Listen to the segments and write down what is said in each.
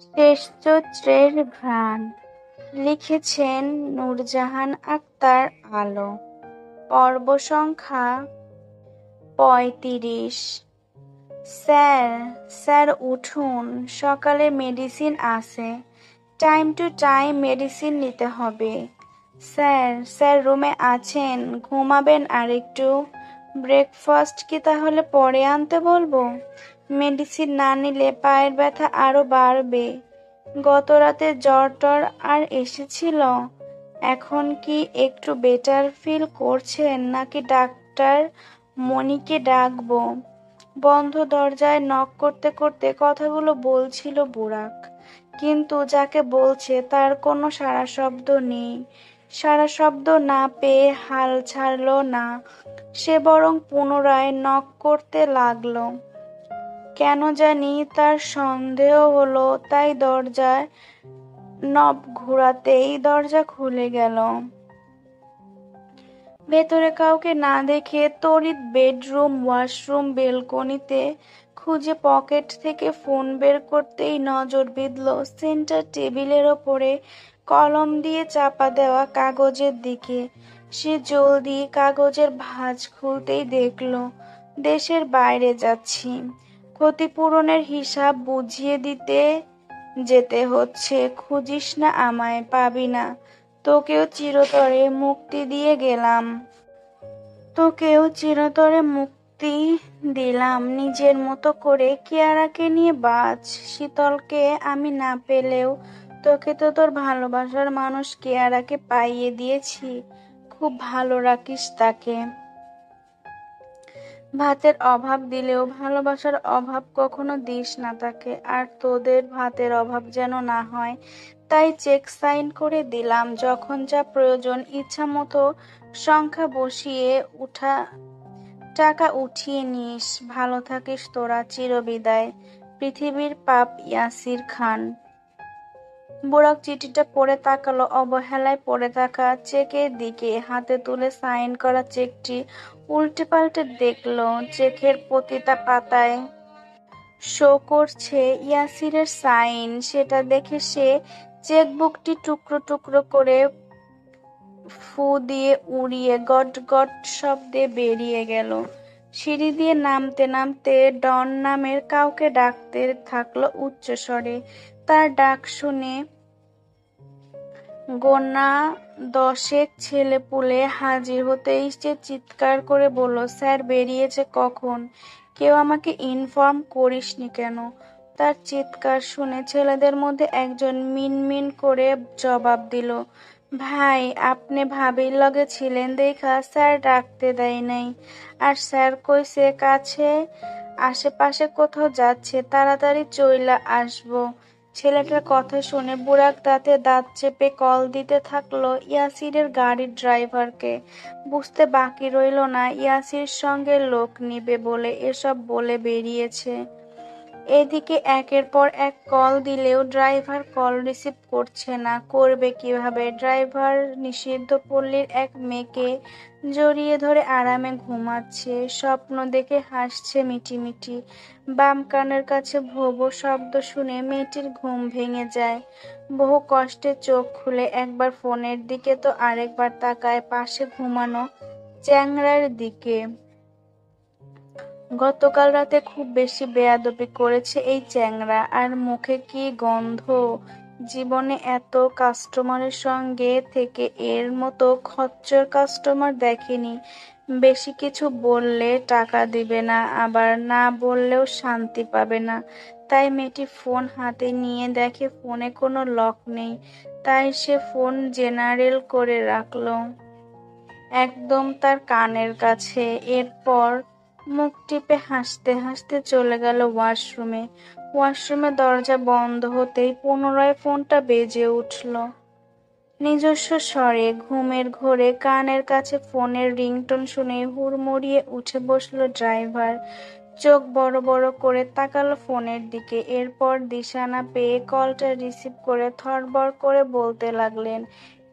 শেষ চৈত্রের ঘ্রাণ লিখেছেন নূরজাহান আক্তার আলো। পর্ব সংখ্যা পঁয়ত্রিশ। স্যার স্যার উঠুন, সকালে মেডিসিন আছে। টাইম টু টাইম মেডিসিন নিতে হবে। স্যার স্যার রুমে আছেন, ঘুমাবেন আর একটু ব্রেকফাস্ট কি তাহলে পরে আনতে বলব? মেডিসিন না নিলে পায়ের ব্যথা আরও বাড়বে। গত রাতে জ্বর টর আর এসেছিল। এখন কি একটু বেটার ফিল করছেন নাকি ডাক্তার মনিকে ডাকবো? বন্ধ দরজায় নক করতে করতে কথাগুলো বলছিল বুড়াক কিন্তু যাকে বলছে তার কোনো সারা শব্দ নেই। সারা শব্দ না পেয়ে হাল ছাড়ল না। সে বরং পুনরায় নক করতে লাগল। কেন জানি তার সন্দেহ হলো, তাই দরজায় নব ঘোরাতেই দরজা খুলে গেল। ভেতরে কাউকে না দেখে তড়িৎ বেডরুম, ওয়াশরুম, বেলকনিতে খুঁজে পকেট থেকে ফোন বের করতেই নজর বিঁধল সেন্টার টেবিলের ওপরে কলম দিয়ে চাপা দেওয়া কাগজের দিকে। সে জলদি কাগজের ভাঁজ খুলতেই দেখল, দেশের বাইরে যাচ্ছি। ক্ষতিপূরণের হিসাব বুঝিয়ে দিতে যেতে হচ্ছে। খুঁজিস না আমায়, পাবি না। তোকেও চিরতরে মুক্তি দিয়ে গেলাম। তোকেও চিরতরে মুক্তি দিলাম। নিজের মতো করে কেয়ারাকে নিয়ে বাঁচ। শীতলকে আমি না পেলেও তোকে তো তোর ভালোবাসার মানুষ কেয়ারাকে পাইয়ে দিয়েছি। খুব ভালো রাখিস তাকে। ভাতের অভাব দিলেও ভালোবাসার অভাব কখনো দিস না তাকে। আর তোদের ভাতের অভাব যেন না হয়, তাই চেক সাইন করে দিলাম। যখন যা প্রয়োজন, ইচ্ছা মতো সংখ্যা বসিয়ে উঠা, টাকা উঠিয়ে নিস। ভালো থাকিস তোরা চিরবিদায়। পৃথিবীর পাপ ইয়াসির খান। বুড়াক চিঠিটা পড়ে তাকালো, অবহেলায় পড়ে থাকা চেকের দিকে। হাতে তুলে সাইন করা চেকটি উল্টে পাল্টে দেখল, চেকের প্রতিটা পাতায় শো করছে ইয়াসিরের সাইন। সেটা দেখে সে চেকবুকটি টুকরো টুকরো করে ফু দিয়ে উড়িয়ে গট গট শব্দে বেরিয়ে গেল। সিঁড়ি দিয়ে নামতে নামতে ডন নামের কাউকে ডাকতে থাকল উচ্চস্বরে। তার ডাক শুনে গোনা দশেক ছেলে পুলে হাজির হতেই সে চিৎকার করে বলল, স্যার, বেরিয়েছে কখন? কেউ আমাকে ইনফর্ম করিসনি কেন? তার চিৎকার শুনে ছেলেদের মধ্যে একজন মিনমিন করে জবাব দিল, ভাই, আপনি ভাবির লগে ছিলেন দেখা, স্যার ডাকতে দেয় নাই। আর স্যার কইছে, কাছে আশেপাশে কোথাও যাচ্ছে, তাড়াতাড়ি চইলা আসব। ছেলেটার কথা শুনে বুরাক দাঁতে দাঁত চেপে কল দিতে থাকল ইয়াসিরের গাড়ির ড্রাইভারকে। বুঝতে বাকি রইল না, ইয়াসির সঙ্গে লোক নিবে বলে এসব বলে বেরিয়েছে। এদিকে একের পর এক কল দিলেও ড্রাইভার কল রিসিভ করছে না। করবে কীভাবে? ড্রাইভার নিষিদ্ধ পল্লীর এক মেয়েকে জড়িয়ে ধরে আরামে ঘুমাচ্ছে। স্বপ্ন দেখে হাসছে মিটিমিটি। বাম কানের কাছে ভোবো শব্দ শুনে মেয়েটির ঘুম ভেঙে যায়। বহু কষ্টে চোখ খুলে একবার ফোনের দিকে তো আরেকবার তাকায় পাশে ঘুমানো চ্যাংড়ার দিকে। গতকাল রাতে খুব বেশি বেয়াদবি করেছে এই চ্যাংরা। আর মুখে কি গন্ধ? জীবনে এত কাস্টমারের সঙ্গে থেকে এর মতো খচ্চর কাস্টমার দেখেনি। বেশি কিছু বললে টাকা দিবে না, আবার না বললেও শান্তি পাবে না। তাই মেয়েটি ফোন হাতে নিয়ে দেখে ফোনে কোনো লক নেই। তাই সে ফোন জেনারেল করে রাখল। একদম তার কানের কাছে। এরপর মুখ টিপে হাসতে হাসতে চলে গেল ওয়াশরুমে। ওয়াশরুমে দরজা বন্ধ হতেই পুনরায় ফোনটা বেজে উঠল। নিজস্ব স্বরে, ঘুমের ঘোরে, কানের কাছে ফোনের রিংটোন শুনে হুড়মুড়িয়ে উঠে বসল ড্রাইভার। চোখ বড় বড় করে তাকালো ফোনের দিকে। এরপর দিশানা পেয়ে কলটা রিসিভ করে থরবর করে বলতে লাগলেন,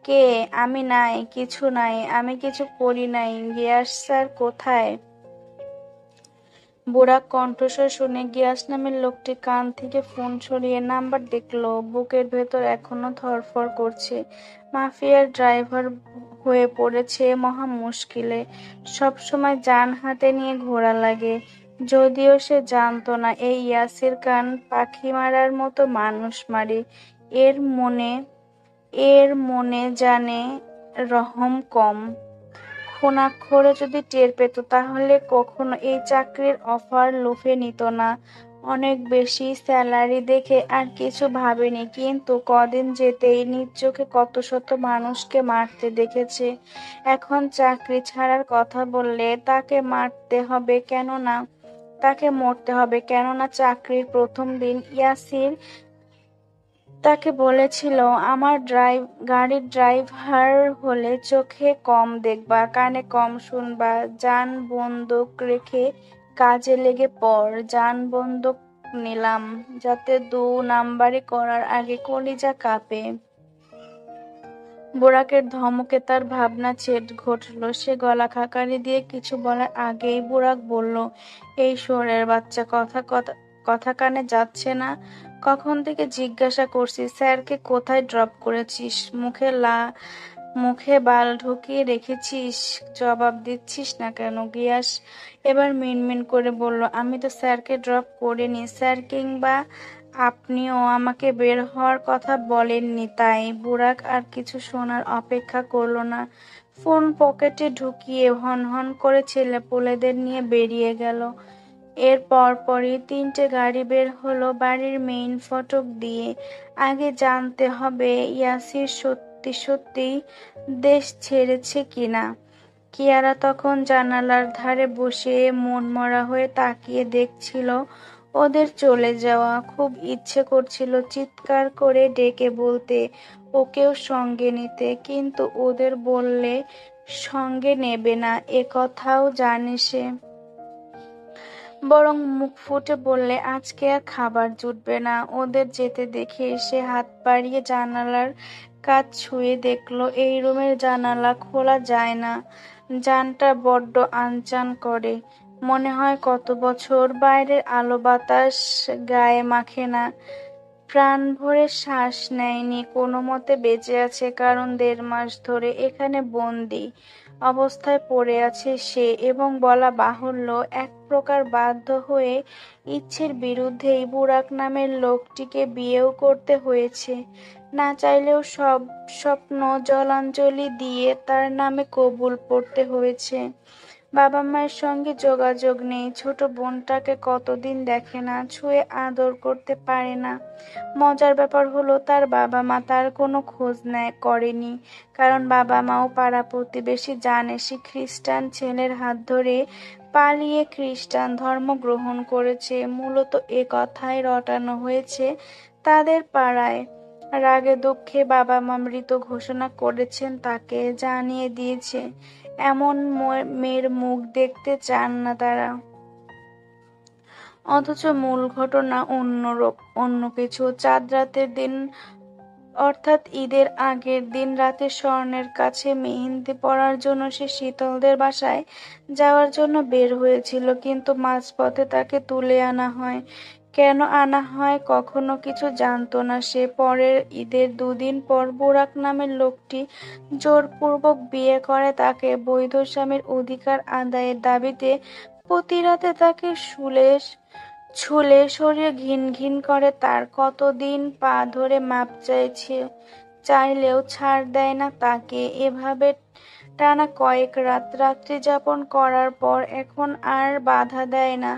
কে? আমি নাই, কিছু নাই, আমি কিছু করি নাই গিয়াস স্যার কোথায়? বুড়াক কণ্ঠস্বর শুনে গিয়াস নামের লোকটি কান থেকে ফোন সরিয়ে নাম্বার দেখল। বুকের ভেতর এখনও ধরফর করছে। মাফিয়ার ড্রাইভার হয়ে পড়েছে মহা মুশকিলে। সবসময় যান হাতে নিয়ে ঘোরা লাগে। যদিও সে জানতো না, এই ইয়াসির কান পাখি মারার মতো মানুষ মারে। এর মনে এর মনে জানে রহম কম। খুনাক্ষরে যদি টের পেত, তাহলে কখনো এই চাকরির অফার লুফে নিত না। অনেক বেশি স্যালারি দেখে আর কিছু ভাবেনি, কিন্তু কদিন যেতেই নিজ চোখে কত শত মানুষকে মারতে দেখেছে। এখন চাকরি ছাড়ার কথা বললে তাকে মারতে হবে কেননা, তাকে মরতে হবে কেননা চাকরির প্রথম দিন ইয়াসির তাকে বলেছিল, আমার ড্রাইভ গাড়ির ড্রাইভার হলে চোখে কম দেখবা, কানে কম শুনবা। যান বন্দুক রেখে কাজে লেগে পড়। যান বন্দুক নিলাম, যাতে দু নাম্বারে করার আগে কলিজা কাঁপে। বুড়াকের ধমকে তার ভাবনা ছেদ ঘটল। সে গলা খাকারি দিয়ে কিছু বলার আগেই বুড়াক বলল, এই শোরের বাচ্চা, কথা কথা কথা কানে যাচ্ছে না। কখন থেকে জিজ্ঞাসা করছি, স্যারকে কোথায় ড্রপ করেছিস? মুখে লা, মুখে বাল ঢুকিয়ে রেখেছিস? জবাব দিচ্ছিস না কেন গিয়াস? এবার মিনমিন করে বলল, আমি তো স্যারকে ড্রপ করিনি। স্যার কিংবা আপনিও আমাকে বের হওয়ার কথা বলেননি, তাই বুড়াক আর কিছু শোনার অপেক্ষা করল না। ফোন পকেটে ঢুকিয়ে হন হন করে ছেলে পোলেদের নিয়ে বেরিয়ে গেল। এর পরপরই তিনটে গাড়ি বের হলো বাড়ির মেইন ফটক দিয়ে। আগে জানতে হবে ইয়াসির সত্যি সত্যি দেশ ছেড়েছে কিনা। কিয়ারা তখন জানালার ধারে বসে মনমরা হয়ে তাকিয়ে দেখছিল ওদের চলে যাওয়া। খুব ইচ্ছে করছিল চিৎকার করে ডেকে বলতে, ওকেও সঙ্গে নিতে। কিন্তু ওদের বললে, সঙ্গে নেবে না, এ কথাও জানে সে। বরং মুখ ফুটে বললে, আজকে আর খাবার জুটবে না। ওদের যেতে দেখে এসে হাত বাড়িয়ে জানালার কাজ ছুঁয়ে দেখল, এই রুমের জানালা খোলা যায় না। জানটা বড্ড আনচান করে। মনে হয় কত বছর বাইরের আলো বাতাস গায়ে মাখে না। প্রাণ ভরে শ্বাস নেয়নি। কোনো মতে বেঁচে আছে কারণ দেড় মাস ধরে এখানে বন্দি। অবস্থায় পড়ে আছে সে এবং বলা বাহুল্য, এক প্রকার বাধ্য হয়ে ইচ্ছের বিরুদ্ধেই বুরাক নামের লোকটিকে বিয়েও করতে হয়েছে। না চাইলেও সব স্বপ্ন জলাঞ্জলি দিয়ে তার নামে কবুল পড়তে হয়েছে। বাবা মায়ের সঙ্গে যোগাযোগ নেই। ছোট বোনটাকে কতদিন দেখে না, ছুঁয়ে আদর করতে পারে না। মজার ব্যাপার হলো, তার বাবা মা তার কোনো খোঁজ নেয়, করেনি। কারণ বাবা মাও পাড়া প্রতিবেশী, জানে সে খ্রিস্টান ছেলের হাত ধরে পালিয়ে খ্রিস্টান ধর্ম গ্রহণ করেছে। মূলত এ কথাই রটানো হয়েছে তাদের পাড়ায়। রাগে দুঃখে বাবা মা মৃত ঘোষণা করেছেন তাকে, জানিয়ে দিয়েছে। এমন মেয়ের মুখ দেখতে চান না তারা। অথচ মূল ঘটনা অন্য অন্য কিছু। চাঁদ রাতের দিন, অর্থাৎ ঈদের আগের দিন রাতে স্বর্ণের কাছে মেহেন্দি পড়ার জন্য সে শীতলদের বাসায় যাওয়ার জন্য বের হয়েছিল, কিন্তু মাঝপথে তাকে তুলে আনা হয়। কেন আনা হয় কখনো কিছু জানতো না। সে পরের ঈদের দুদিন পর বোরাক নামের লোকটি জোরপূর্বক বিয়ে করে। তাকে বৈধ স্বামীর অধিকার আদায়ের দাবিতে প্রতিরাতে তাকে শুলে, ছুলে সরিয়ে ঘিন ঘিন করে। তার কতদিন পা ধরে মাপ চাইছে, চাইলেও ছাড় দেয় না। তাকে এভাবে টানা কয়েক রাত রাত্রি যাপন করার পর এখন আর বাধা দেয় না।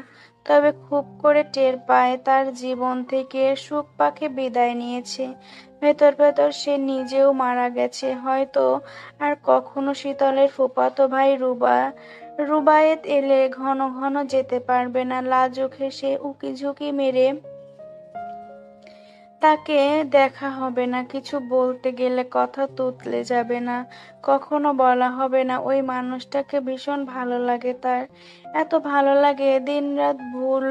তবে খুব করে টের পায় তার জীবন থেকে সুখ পাখি বিদায় নিয়েছে। ভেতর ভেতর সে নিজেও মারা গেছে। হয়তো আর কখনো শীতলের ফুপাতো ভাই রুবা, রুবায়েত এলে ঘন ঘন যেতে পারবে না। লাজুক হেসে উকি ঝুঁকি মেরে তাকে দেখা হবে না, কিছু বলতে গেলে কথা তুতলে যাবে না, কখনো বলা হবে না। ওই মানুষটাকে ভীষণ ভালো লাগে তার। এত ভালো লাগে দিন রাত ভুল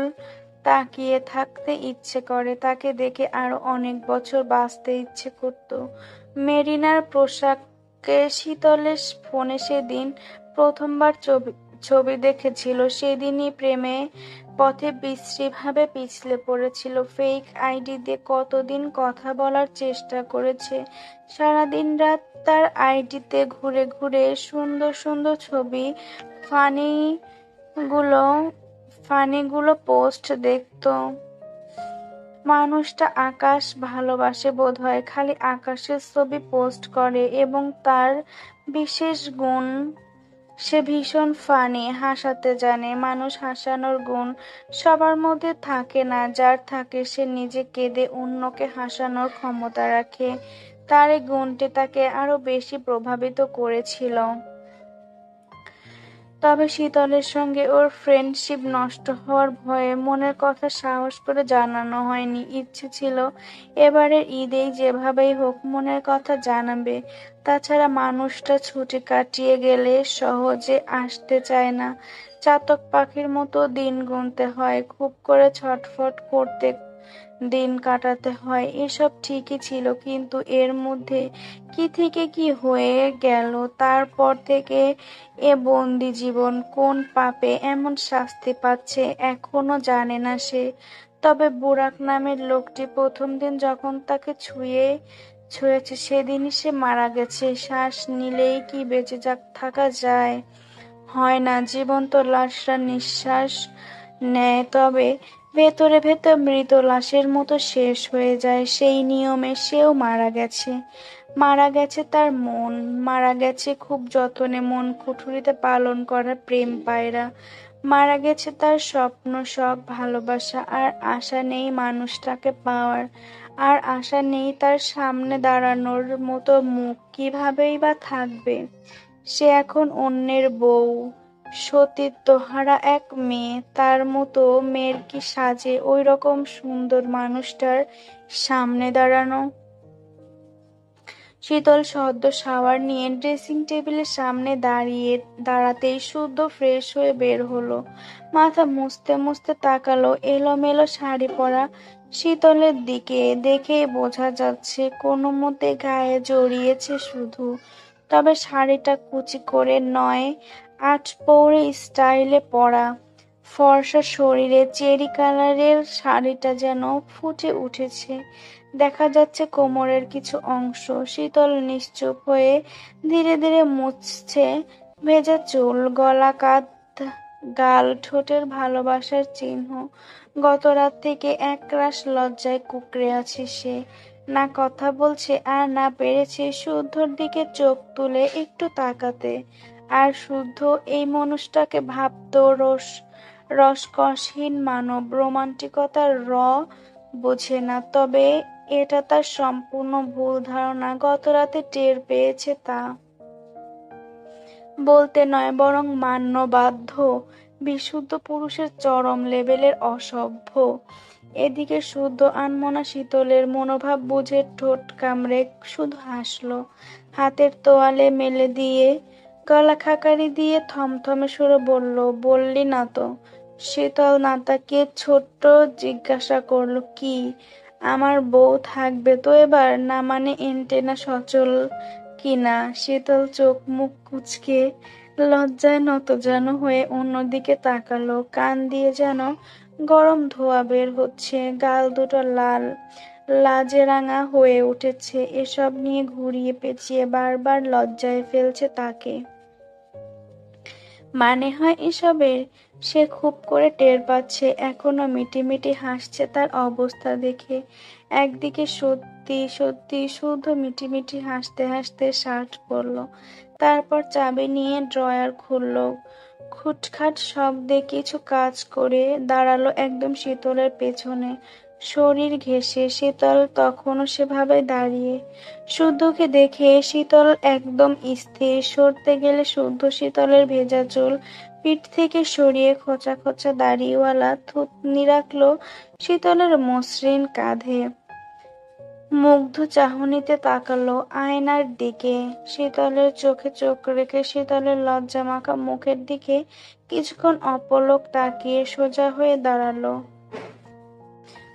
তাকিয়ে থাকতে ইচ্ছে করে। তাকে দেখে আরও অনেক বছর বাঁচতে ইচ্ছে করত। মেরিনার পোশাককে শীতলের ফোনে সেদিন প্রথমবার ছবি ছবি দেখেছিল। সেদিনই প্রেমে পথে বিশ্রীভাবে পিছলে পড়েছিল। ফেক আইডি দিয়ে কতদিন কথা বলার চেষ্টা করেছে। সারাদিন রাত তার আইডিতে ঘুরে ঘুরে সুন্দর সুন্দর ছবি, ফানিগুলো ফানিগুলো পোস্ট দেখতো। মানুষটা আকাশ ভালোবাসে বোধহয়, খালি আকাশের ছবি পোস্ট করে এবং তার বিশেষ গুণ সে ভীষণ ফানি, হাসাতে জানে। মানুষ হাসানোর গুণ সবার মধ্যে থাকে না, যার থাকে সে নিজে কেঁদে অন্যকে হাসানোর ক্ষমতা রাখে। তার এই গুণটি তাকে আরও বেশি প্রভাবিত করেছিল। তবে শীতলের সঙ্গে ওর ফ্রেন্ডশিপ নষ্ট হওয়ার ভয়ে মনের কথা সাহস করে জানানো হয়নি। ইচ্ছে ছিল এবারের ঈদেই যেভাবেই হোক মনের কথা জানাবে। তাছাড়া মানুষটা ছুটি কাটিয়ে গেলে সহজে আসতে চায় না। চাতক পাখির মতো দিন গুনতে হয়। খুব করে ছটফট করতে দিন কাটাতে হয়। এসব ঠিকই ছিল, কিন্তু এর মধ্যে কি থেকে কি হয়ে গেল, তারপর থেকে এ বন্দি জীবন কোন পাপে এমন শাস্তি পাচ্ছে এখনও জানে না সে। তবে বুরাক নামের লোকটি প্রথম দিন যখন তাকে ছুঁয়ে, ছুঁয়েছে, সেদিনই সে মারা গেছে। শ্বাস নিলেই কি বেঁচে যাক, থাকা যায়, হয় না। জীবন্ত লাশরা নিঃশ্বাস নেয়, তবে ভেতরে ভেতর মৃত লাশের মতো শেষ হয়ে যায়। সেই নিয়মে সেও মারা গেছে। মারা গেছে তার মন। মারা গেছে খুব যতনে মন কুঠুরিতে পালন করা প্রেম পায়রা। মারা গেছে তার স্বপ্ন সব ভালোবাসা, আর আশা নেই মানুষটাকে পাওয়ার। আর আশা নেই তার সামনে দাঁড়ানোর মতো মুখ। কিভাবেই বা থাকবে? সে এখন অন্যের বউ। সতীত্বহারা এক মেয়ে। তার মতো মেয়ের কি সাজে ওই রকম সুন্দর মানুষটার সামনে দাঁড়ানো। শীতল সদ্য শাওয়ার নিয়ে ড্রেসিং টেবিলের সামনে দাঁড়িয়ে দাঁড়াতেই শুদ্ধ ফ্রেশ হয়ে বের হলো। মাথা মুছতে মুছতে তাকালো এলোমেলো শাড়ি পরা শীতলের দিকে। দেখেই বোঝা যাচ্ছে কোনো মতে গায়ে জড়িয়েছে শুধু। তবে শাড়িটা কুচি করে নয় আট পৌরে স্টাইলে পরা। ফর্সা শরীরে চেরি কালারের শাড়িটা যেন ফুটে উঠেছে। দেখা যাচ্ছে কোমরের কিছু অংশ শীতল নিশ্চুপ হয়ে ধীরে ধীরে মুছছে। ভেজা চুল, গলা কাঁধ গাল, ঠোঁটের ভালোবাসার চিহ্ন। গত রাত থেকে একরাশ লজ্জায় কুকড়ে আছে সে। না কথা বলছে আর না পেরেছে শুদ্ধর দিকে চোখ তুলে একটু তাকাতে। আর শুদ্ধ এই মানুষটাকে ভাবত রস, রসকসহীন মানব রোমান্টিকতার র বোঝে না। তবে এটা তার সম্পূর্ণ ভুল ধারণা। গত রাতে টের পেয়েছে তা। বলতে নয়, বরং মান্য বাধ্য বিশুদ্ধ পুরুষের চরম লেভেলের অসভ্য। এদিকে শুদ্ধ আনমনা শীতলের মনোভাব বুঝে ঠোঁট কামড়ে শুধু হাসলো। হাতের তোয়ালে মেলে দিয়ে গলা খাকারি দিয়ে থমথমে সুরে বলল, বললি না তো। শীতল নাতাকে ছোট্ট জিজ্ঞাসা করল, কি? আমার বউ থাকবে তো এবার? না মানে এন্টেনা সচল কিনা? শীতল চোখ মুখ কুচকে লজ্জায় নত যেন হয়ে অন্যদিকে তাকালো। কান দিয়ে যেন গরম ধোয়া বের হচ্ছে, গাল দুটো লাল, লাজে রাঙা হয়ে উঠেছে। এসব নিয়ে ঘুরিয়ে পেঁচিয়ে বারবার লজ্জায় ফেলছে তাকে। মানে হয় এসবের? সে খুব করে টের পাচ্ছে, এখনও মিটিমিটি হাসছে তার অবস্থা দেখে। একদিকে সত্যি সত্যি শুধু মিটিমিটি হাসতে হাসতে শার্ট পরল, তারপর চাবি নিয়ে ড্রয়ার খুলল। খুটখাট শব্দে কিছু কাজ করে দাঁড়াল একদম শীতলের পেছনে। শরীর ঘেঁষে শীতল, তখনও সেভাবে দাঁড়িয়ে। শুদ্ধকে দেখে শীতল একদম স্থির, সরতে গেলে শুদ্ধ শীতলের ভেজা চুল, পিঠ থেকে সরিয়ে খোঁচা খোঁচা দাড়িওয়ালা থুতনি রাখল শীতলের মসৃণ কাঁধে। মুগ্ধ চাহনিতে তাকালো আয়নার দিকে। শীতলের চোখে চোখ রেখে শীতলের লজ্জা মাখা মুখের দিকে কিছুক্ষণ অপলক তাকিয়ে সোজা হয়ে দাঁড়াল।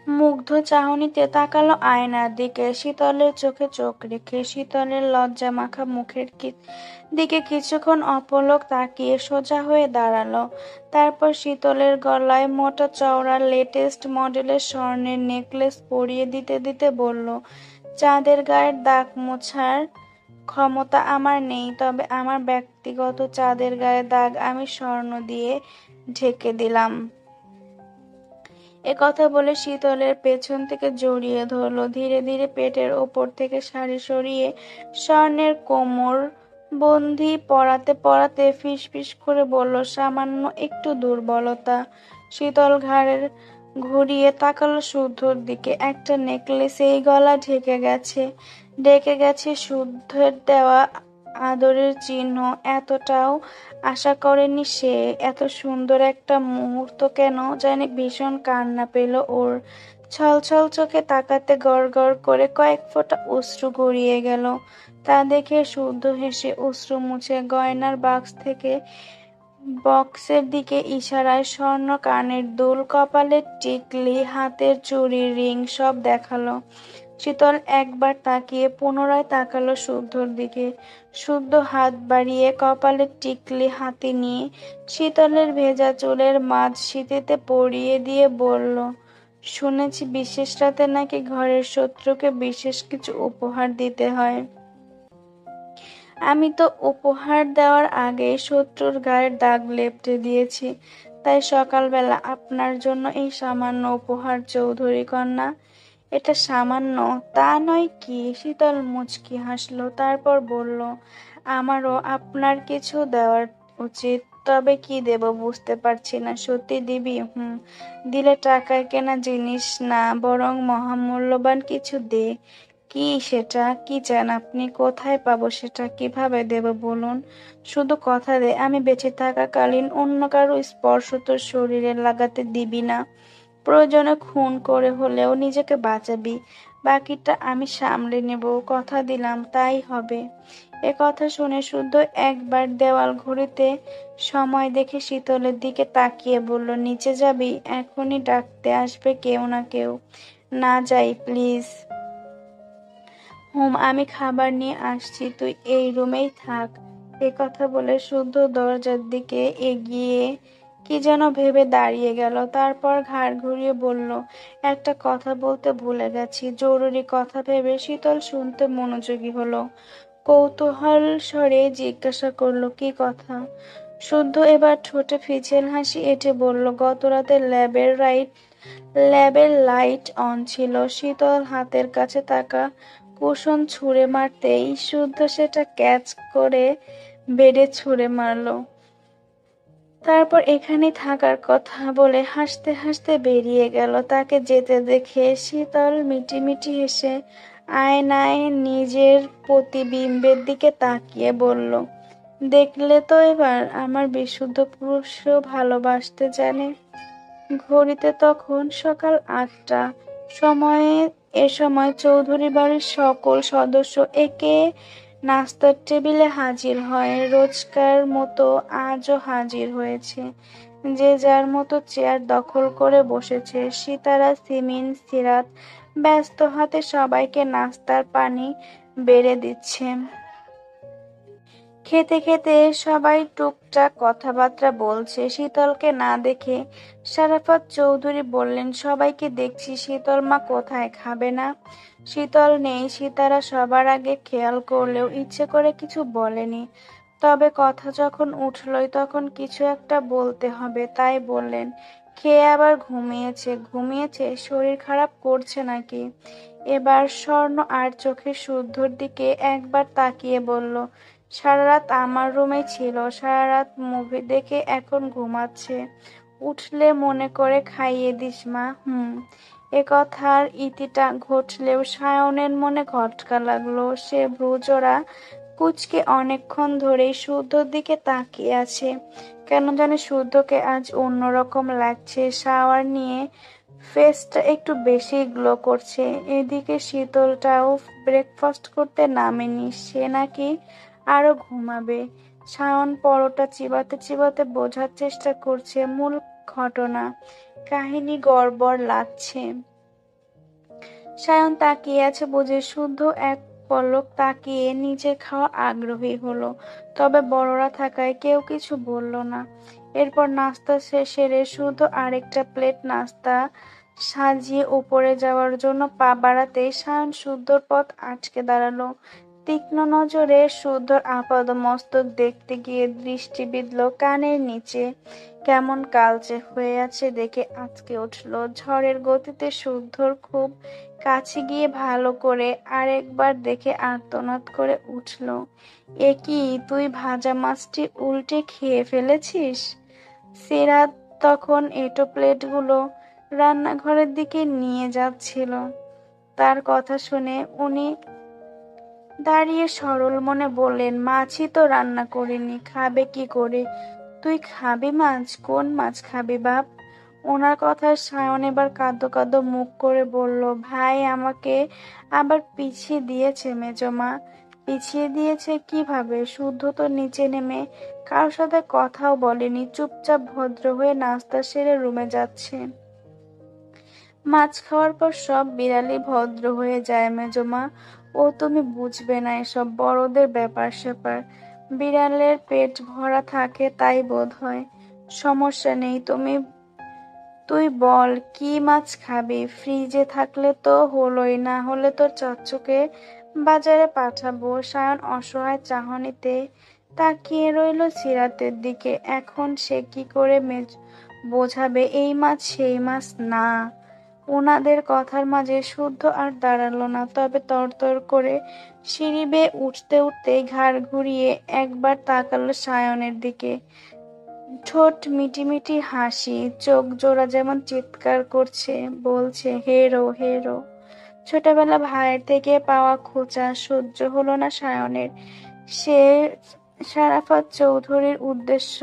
মুগ্ধ চাহনিতে তাকালো আয়নার দিকে। শীতলের চোখে চোখ রেখে শীতলের লজ্জা মাখা মুখের দিকে কিছুক্ষণ অপলক তাকিয়ে সোজা হয়ে দাঁড়াল। তারপর শীতলের গলায় মোটা চওড়া লেটেস্ট মডেলের স্বর্ণের নেকলেস পরিয়ে দিতে দিতে বলল, চাঁদের গায়ের দাগ মোছার ক্ষমতা আমার নেই, তবে আমার ব্যক্তিগত চাঁদের গায়ে দাগ আমি স্বর্ণ দিয়ে ঢেকে দিলাম। এ কথা বলে শীতলের পেছন থেকে জড়িয়ে ধরলো। ধীরে ধীরে পেটের ওপর থেকে শাড়ি সরিয়ে স্বর্ণের কোমর বন্দি পড়াতে পড়াতে ফিস ফিস করে বলল, সামান্য একটু দুর্বলতা। শীতল ঘাড়ের ঘুরিয়ে তাকালো শুদ্ধর দিকে। একটা নেকলেস এই গলা ঢেকে গেছে। ডেকে গেছে শুদ্ধের দেওয়া আদরের চিহ্ন। এতটাও আশা করেনি সে। এত সুন্দর একটা মুহূর্ত কেন জানি ভীষণ কান্না পেল ওর। ছলছল চোখে তাকাতে গড় গড় করে কয়েক ফোঁটা অশ্রু গড়িয়ে গেল। তা দেখে শুদ্ধ হেসে অশ্রু মুছে গয়নার বাক্স থেকে বক্সের দিকে ইশারায় স্বর্ণ কানের দুল কপালের টিকলি, হাতের চুড়ি রিং সব দেখাল। শীতল একবার তাকিয়ে পুনরায় তাকালো শুদ্ধর দিকে। শুদ্ধ হাত বাড়িয়ে কপালের টিকলি হাতে নিয়ে শীতলের ভেজা চুলের মাঝ শীতেতে পরিয়ে দিয়ে বলল, শুনেছি বিশেষ রাতে নাকি ঘরের শত্রুকে বিশেষ কিছু উপহার দিতে হয়। আমি তো উপহার দেওয়ার আগে শত্রুর গায়ের দাগ লেপটে দিয়েছি, তাই সকালবেলা আপনার জন্য এই সামান্য উপহার চৌধুরী কন্যা এটা সামান্য। তা নয় কি? শীতল মুচকি হাসলো, তারপর বলল, আমারও আপনার কিছু দেওয়ার উচিত। তবে কি দেব বুঝতে পারছি না। সত্যি দিবি? হুম। দিলে টাকায় কেনা জিনিস না, বরং মহামূল্যবান কিছু দে। কি সেটা? কি চান আপনি? কোথায় পাবো সেটা? কীভাবে দেব বলুন? শুধু কথা দে। আমি বেঁচে থাকাকালীন অন্য কারও স্পর্শ তোর শরীরে লাগাতে দিবি না। প্রয়োজনে খুন করে হলেও নিজেকে বাঁচাবি। বাকিটা আমি সামলে নেব, কথা দিলাম, তাই হবে। এ কথা শুনে শুদ্ধ একবার দেওয়াল ঘড়িতে সময় দেখে শীতলের দিকে তাকিয়ে বলল, নিচে যাবি? এখনই ডাকতে আসবে কেউ না কেউ। না যাই, প্লিজ। হুম, আমি খাবার নিয়ে আসছি, তুই এই রুমেই থাক। এ কথা বলে শুদ্ধ দরজার দিকে এগিয়ে কি যেন ভেবে দাঁড়িয়ে গেল। তারপর ঘাড় ঘুরিয়ে বলল, একটা কথা বলতে ভুলে গেছি। জরুরি কথা ভেবে শীতল শুনতে মনোযোগী হলো। কৌতূহল স্বরে জিজ্ঞাসা করল, কি কথা? শুদ্ধ এবার ঠোঁটে ফিচেল হাসি এঁটে বলল, গত রাতে ল্যাবের রাইট, ল্যাবের লাইট অন ছিল। শীতল হাতের কাছে থাকা কুশন ছুঁড়ে মারতেই শুদ্ধ সেটা ক্যাচ করে বেডে ছুঁড়ে মারলো। তারপর এখানে থাকার কথা বলে হাসতে হাসতে বেরিয়ে গেল। তাকে যেতে দেখে শীতল মিটিমিটি হেসে আয়নায় নিজের প্রতিবিম্বের দিকে তাকিয়ে বলল, দেখলে তো এবার আমার বিশুদ্ধ পুরুষও ভালোবাসতে জানে। ঘড়িতে তখন সকাল আটটা। সময়ে, এ সময় চৌধুরী বাড়ির সকল সদস্য একে নাস্তার টেবিলে হাজির হয়। রোজকার মতো আজও হাজির হয়েছে। যে যার মতো চেয়ার দখল করে বসেছে। সিতারা, সিমিন, সিরাত ব্যস্ত হাতে সবাইকে নাস্তার পানি বেড়ে দিচ্ছে। খেতে খেতে সবাই টুকটাক কথাবার্তা বলছে। শীতলকে না দেখে সারাফাত চৌধুরী বললেন, সবাইকে দেখছি, শীতল মা কোথায়? খাবে না? শীতল নেই, সীতারা সবার আগে খেয়াল করলেও ইচ্ছে করে কিছু বলেনি। তবে কথা যখন উঠলই তখন কিছু একটা বলতে হবে, তাই বললেন, খেয়ে আবার ঘুমিয়েছে ঘুমিয়েছে? শরীর খারাপ করছে নাকি? এবার স্বর্ণ আর চোখের শুদ্ধর দিকে একবার তাকিয়ে বলল সারা রাত আমার রুমে ছিল সারা রাত মুভি দেখে এখন ঘুমাচ্ছে। উঠলে মনে করে খাইয়ে দিস মা, হুম। এ কথার ইতিটা ঘটলেও সায়নের মনে ঘটকা লাগল। সে ভ্রুজোড়া কুচকে অনেকক্ষণ ধরেই শুদ্ধর দিকে তাকিয়ে আছে। কেন জানি শুদ্ধকে আজ অন্যরকম লাগছে। শাওয়ার নিয়ে ফেসটা একটু বেশি গ্লো করছে। এদিকে শীতলটাও ব্রেকফাস্ট করতে নামেনি। সে নাকি আরও ঘুমাবে। শাওন পরোটা চিবাতে চিবাতে বোঝার চেষ্টা করছে মূল ঘটনা। কাহিনী গড়বড় লাগছে। সায়ন তাকিয়ে আছে বুঝে শুদ্ধ এক পলক তাকিয়ে নিজে খাওয়া আগ্রহী হলো। তবে বড়রা থাকায় কেউ কিছু বলল না। এরপর নাস্তা সেরে শুধু আরেকটা প্লেট নাস্তা সাজিয়ে উপরে যাওয়ার জন্য পা বাড়াতেই সায়ন শুদ্ধর পথ আটকে দাঁড়াল। তীক্ষ্ণ নজরে শুদ্ধর আপাদ মস্তক দেখতে গিয়ে দৃষ্টি বিঁধল কানের নিচে। কেমন কালচে হয়ে আছে দেখে আজকে উঠল। ঝড়ের গতিতে শুদ্ধর খুব কাছে গিয়ে ভালো করে আরেকবার দেখে আর্তনাদ করে উঠল। এ কি তুই ভাজা মাছটি উল্টে খেয়ে ফেলেছিস? সিরাত তখন এটো প্লেটগুলো রান্নাঘরের দিকে নিয়ে যাচ্ছিল। তার কথা শুনে উনি দাঁড়িয়ে সরল মনে বললেন, মাছই তো রান্না করিনি, খাবে কি করে? তুই খাবি মাছ? কোন মাছ খাবি বাপ? ওনার কথায় সায়ন এবার কাঁদো কাঁদো মুখ করে বলল, ভাই, আমাকে আবার পিছিয়ে দিয়েছে মেজমা পিছিয়ে দিয়েছে কীভাবে? শুদ্ধ তো নিচে নেমে কারোর সাথে কথাও বলেনি, চুপচাপ ভদ্র হয়ে নাস্তা সেরে রুমে যাচ্ছে। মাছ খাওয়ার পর সব বিড়ালই ভদ্র হয়ে যায় মেজমা ও তুমি বুঝবে না এসব বড়দের ব্যাপার স্যাপার। বিড়ালের পেট ভরা থাকে তাই বোধ হয় সমস্যা নেই, তুমি, তুই বল, কি মাছ খাবি? ফ্রিজে থাকলে তো হলোই, না হলে তোর চচ্চকে বাজারে পাঠাবো। সায়ন অসহায় চাহনিতে তাকিয়ে রইল সিরাতের দিকে। এখন সে কি করে বোঝাবে? এই মাছ সেই মাছ না। ওনাদের কথার মাঝে শুদ্ধ আর দাঁড়াল না, তবে তরতর করে সিঁড়ি বেয়ে উঠতে উঠতে ঘাড় ঘুরিয়ে একবার তাকালো সায়নের দিকে। ঠোঁট মিটিমিটি হাসি, চোখ জোড়া যেমন চিৎকার করছে, বলছে হেরো হেরো ছোটবেলা ভাইয়ের থেকে পাওয়া খোঁচা সহ্য হলো না সায়নের। সে সারাফাত চৌধুরীর উদ্দেশ্য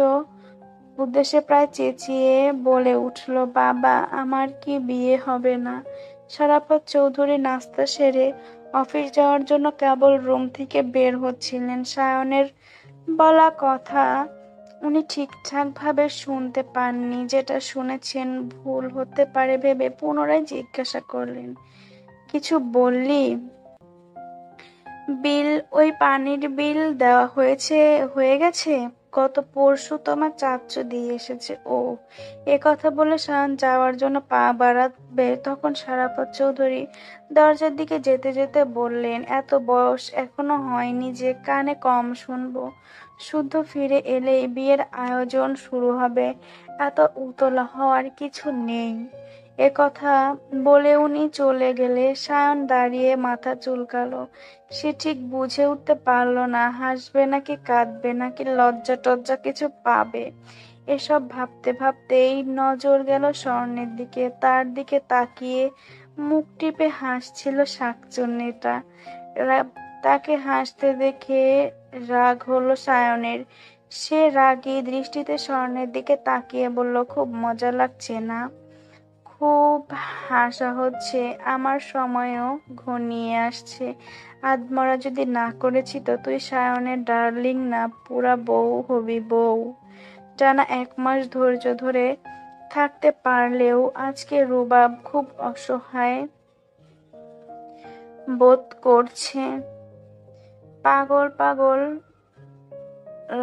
উদ্দেশ্যে প্রায় চেঁচিয়ে বলে উঠল, বাবা, আমার কি বিয়ে হবে না? সারাফাত চৌধুরী নাস্তা সেরে অফিস যাওয়ার জন্য কেবল রুম থেকে বের হচ্ছিলেন। সায়নের বলা কথা উনি ঠিকঠাকভাবে শুনতে পাননি, যেটা শুনেছেন ভুল হতে পারে ভেবে পুনরায় জিজ্ঞাসা করলেন। কিছু বললি? বিল, ওই পানির বিল দেওয়া হয়েছে, হয়ে গেছে? গত পরশু তোমার চাচ্চু দিয়ে এসেছে। ও, এ কথা বলে শান যাওয়ার জন্য পা বাড়াবে তখন সারাপত চৌধুরী দরজার দিকে যেতে যেতে বললেন, এত বয়স এখনও হয়নি যে কানে কম শুনব। শুদ্ধ ফিরে এলেই বিয়ের আয়োজন শুরু হবে। এত উতলা হওয়ার কিছু নেই। এ কথা বলে উনি চলে গেলে সায়ন দাঁড়িয়ে মাথা চুলকালো। সে ঠিক বুঝে উঠতে পারল না, হাসবে নাকি কাঁদবে নাকি লজ্জা টজ্জা কিছু পাবে। এসব ভাবতে ভাবতেই নজর গেল স্বর্ণের দিকে, তার দিকে তাকিয়ে মুখ টিপে হাসছিল শাকচুন্নিটা। তাকে হাসতে দেখে রাগ হলো সায়নের। সে রাগী দৃষ্টিতে স্বর্ণের দিকে তাকিয়ে বলল, খুব মজা লাগছে না। খুব হাসা হচ্ছে, আমার সময়ও ঘনিয়ে আসছে। আদমরা যদি না করেছি তো তুই সায়নের ডার্লিং না, পুরা বউ হবি বউ। টানা এক মাস ধৈর্য ধরে থাকতে পারলেও আজকে রুবাব খুব অসহায় বোধ করছে। পাগল পাগল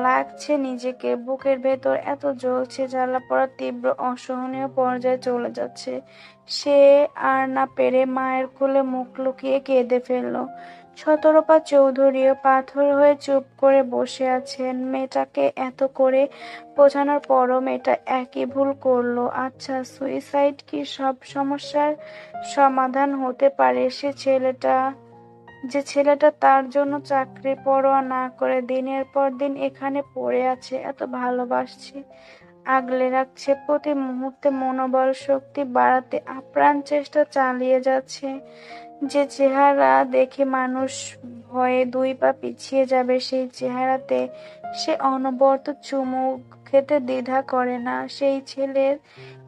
লাগছে নিজেকে। বুকের ভেতর এত জ্বলছে, জ্বালা পড়া তীব্র অসহনীয় পর্যায়ে চলে যাচ্ছে। সে আর না পেরে মায়ের কোলে মুখ লুকিয়ে কেঁদে ফেলল। শতরূপা চৌধুরীও পাথর হয়ে চুপ করে বসে আছেন। মেয়েটাকে এত করে বোঝানোর পরও মেয়েটা একই ভুল করল। আচ্ছা সুইসাইড কি সব সমস্যার সমাধান হতে পারে? সে ছেলেটা যে ছেলেটা তার জন্য চাকরি পরোয়া না করে দিনের পর দিন এখানে পড়ে আছে, এত ভালোবাসছে। আগলে রাখছে প্রতি মুহূর্তে মনোবল শক্তি বাড়াতে আপ্রাণ চেষ্টা চালিয়ে যাচ্ছে। যে চেহারা দেখে মানুষ ভয়ে দুই পা পিছিয়ে যাবে সেই চেহারাতে সে অনবরত চুমুক খেতে দ্বিধা করে না। সেই ছেলের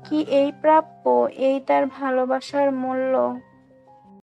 কি এই প্রাপ্য? এই তার ভালোবাসার মূল্য?